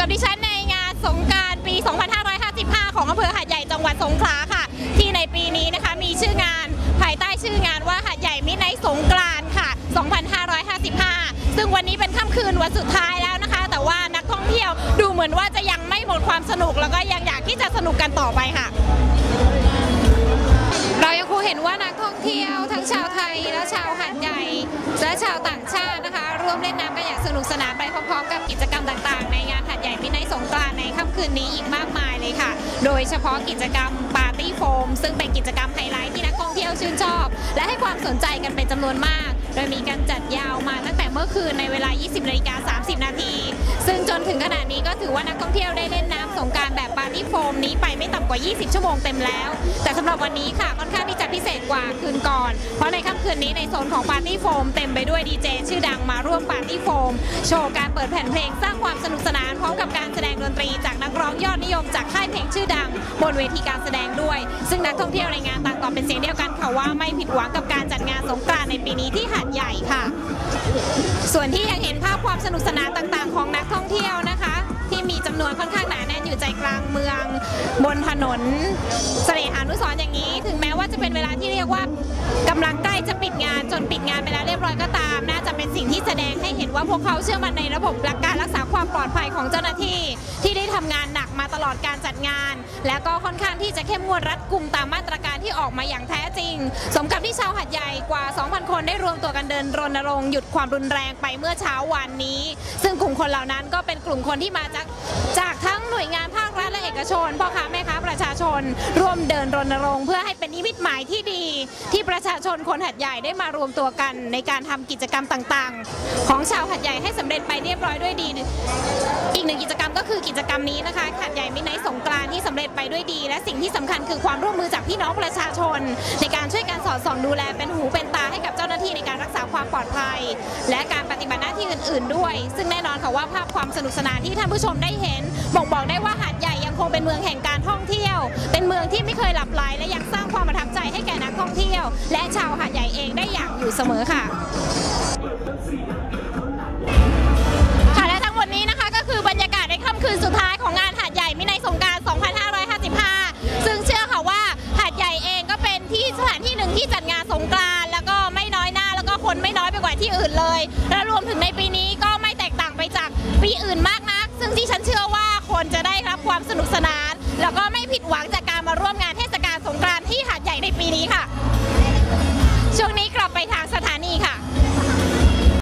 กับดิฉันในงานสงการปี 2555 ของอำเภอหาดใหญ่จังหวัดสงขลาค่ะ ที่ในปีนี้นะคะมีชื่องานภายใต้ชื่องานว่าหาดใหญ่มิตรไนสงกรานค่ะ 2555 ซึ่งวันนี้เป็นค่ำคืนวันสุดท้ายแล้วนะคะ แต่ว่านักท่องเที่ยวดูเหมือนว่าจะยังไม่หมดความสนุกแล้วก็ยังอยากที่จะสนุกกันต่อไปค่ะ ล่นน้ำกันอย่างสนุกสนานไปพร้อมๆ กับกิจกรรมต่างๆ ในงานถัดใหญ่มิตรไนท์สงกรานในค่ำคืนนี้อีกมากมายเลยค่ะ โดยเฉพาะกิจกรรมปาร์ตี้โฟม ซึ่งเป็นกิจกรรมไฮไลท์ที่นักท่องเที่ยวชื่นชอบ และให้ความสนใจกันเป็นจำนวนมาก โดยมีการจัดยาวมาตั้งแต่เมื่อคืนในเวลา 20นาฬิกา30 นาที ซึ่งจนถึงขณะนี้ก็ถือว่านักท่องเที่ยวได้เล่นน้ำ โฟมนี้ไปไม่ต่ำกว่า 20 ชั่วโมงเต็มแล้ว แต่สำหรับวันนี้ค่ะค่อนข้างที่จะพิเศษกว่าคืนก่อน เพราะในค่ำคืนนี้ในโซนของปาร์ตี้โฟมเต็มไปด้วยดีเจชื่อดังมาร่วมปาร์ตี้โฟม โชว์การเปิดแผ่นเพลงสร้างความสนุกสนานพร้อมกับการแสดงดนตรีจากนักร้องยอดนิยมจากค่ายเพลงชื่อดัง บนเวทีการแสดงด้วย ซึ่งนักท่องเที่ยวในงานต่างตอบเป็นเสียงเดียวกันค่ะว่าไม่ผิดหวังกับการจัดงานสงกรานต์ในปีนี้ที่หาดใหญ่ค่ะ ส่วนที่ยังเห็นภาพความสนุกสนานต่าง ๆ ของนักท่องเที่ยวนะำนวนค่อนข้างหนาแน่นอยู่ใจกลางเมือง บนถนนเสน่หานุสรอย่างนี้ ถึงแม้ว่าจะเป็นเวลาที่เรียกว่า กำลังใกล้จะปิดงานจนปิดงานไปแล้วเรียบร้อยก็ตาม น่าจะเป็นสิ่งที่แสดงให้เห็นว่าพวกเขาเชื่อมั่นในระบบหลักการรักษาความปลอดภัยของเจ้าหน้าที่ ที่ได้ทำงานหนักมาตลอดการจัดงาน และก็ค่อนข้างที่จะเข้มงวดรัดกุมตามมาตรการที่ออกมาอย่างแท้จริง สมกับที่ชาวหัดใหญ่กว่า 2,000 คนได้รวมตัวกันเดินรณรงค์หยุดความรุนแรงไปเมื่อเช้าวันนี้ ซึ่งกลุ่มคนเหล่านั้นก็เป็นกลุ่มคนที่มาจากจากทั้งหน่วยงานภาครัฐและเอกชนพ่อค้าแม่ค้าประชาชน ร่วมเดินรณรงค์เพื่อให้เป็นนิมิตหมายที่ดี ที่ประชาชนคนหัดใหญ่ได้มารวมตัวกันในการทำกิจกรรมต่างๆ ของชาวหัดใหญ่ให้สำเร็จไปเรียบร้อยด้วยดี อีกหนึ่งกิจกรรมก็คือกิจกรรมนี้นะคะหัดใหญ่มิตรไนสงกรานที่สำเร็จไปด้วยดี และสิ่งที่สำคัญคือความร่วมมือจากพี่น้องประชาชน ในการช่วยการสอดส่องดูแลเป็นหูเป็นตาให้กับเจ้าหน้าที่ในการรักษาความปลอดภัย และการปฏิบัติหน้าที่อื่น ๆ ด้วย ซึ่งแน่นอนค่ะว่าภาพความสนุกสนานที่ท่านผู้ชมได้เห็นบ่งบอกได้ว่า คงเป็นเมืองแห่งการท่องเที่ยว เป็นเมืองที่ไม่เคยหลับไหลและยังสร้างความประทับใจให้แก่นักท่องเที่ยว และชาวหาดใหญ่เองได้อย่างอยู่เสมอค่ะค่ะและทั้งหมดนี้นะคะก็คือบรรยากาศในค่ำคืนสุดท้ายของงานหาดใหญ่มิตรในสงกราร 2555 ซึ่งเชื่อค่ะว่าหาดใหญ่เองก็เป็นที่สถานที่หนึ่งที่จัดงานสงกรานแล้วก็ไม่น้อยหน้าแล้วก็คนไม่น้อยไปกว่าที่อื่นเลย และรวมถึงในปีนี้ก็ไม่แตกต่างไปจากปีอื่นมากนัก ซึ่งที่ฉันเชื่อว่าคนจะได้ ความสนุกสนาน แล้วก็ไม่ผิดหวังจากการมาร่วมงาน